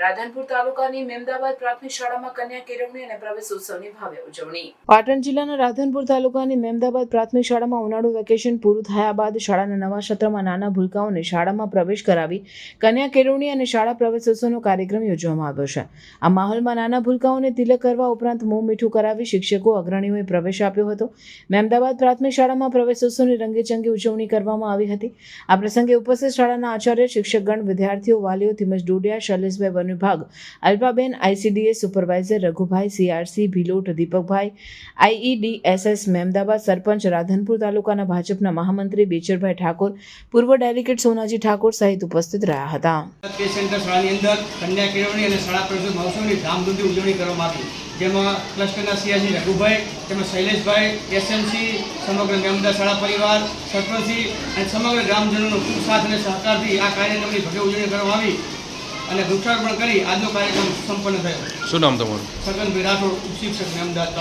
રાધનપુર તાલુકાની મેમદાવાદ પ્રાથમિક શાળામાં કન્યા પાટણ જિલ્લાના રાધનપુર તાલુકાની મેમદાબાદ પ્રાથમિક શાળામાં ઉનાળુ વેકેશન પૂરું થયા બાદ શાળાના નવા સત્રમાં નાના ભૂલકાઓને શાળામાં પ્રવેશ કરાવી કન્યા કેળવણી અને શાળા પ્રવેશ ઉત્સવનો કાર્યક્રમ યોજવામાં આવ્યો છે. આ માહોલમાં નાના ભૂલકાઓને તિલક કરવા ઉપરાંત મોં મીઠું કરાવી શિક્ષકો અગ્રણીઓએ પ્રવેશ આપ્યો હતો. મેમદાબાદ પ્રાથમિક શાળામાં પ્રવેશ ઉત્સવની રંગેચંગે ઉજવણી કરવામાં આવી હતી. આ પ્રસંગે ઉપસ્થિત શાળાના આચાર્ય, શિક્ષકગણ, વિદ્યાર્થીઓ, વાલીઓ તેમજ ડોડિયા, શૈલેષભાઈ વન વિભાગ. Alpaben ICDS supervisor Raghubhai CRC Bhilot દીપકભાઈ આઈઈડીએસએસ મેમદાવાદ સરપંચ રાધનપુર તાલુકાના ભાજપના મહામંત્રી બેચરભાઈ ઠાકોર, પૂર્વ ડેલિગેટ સોનાજી ઠાકોર સહિત ઉપસ્થિત રહ્યા હતા. શાળાની અંદર કન્યા કેળવણી અને શાળા પ્રવેશ મહોત્સવની ધામધૂમથી ઉજવણી કરવામાં આવી. જેમાં ક્લસ્ટરના સીઆરસી રઘુભાઈ, તેમજ શૈલેષભાઈ, એસએમસી, સમગ્ર મેમદા શાળા પરિવાર, સરપંચી અને સમગ્ર ગ્રામજનોનો ખૂબ સાથ અને સહકારથી આ કાર્યક્રમની ભવ્ય ઉજવણી કરવામાં આવી. અને વૃક્ષારોપણ કરી આજનો કાર્યક્રમ સંપન્ન થયો. શું નામ તમારું? છગનભાઈ રાઠોડ શિક્ષક મેમદાદ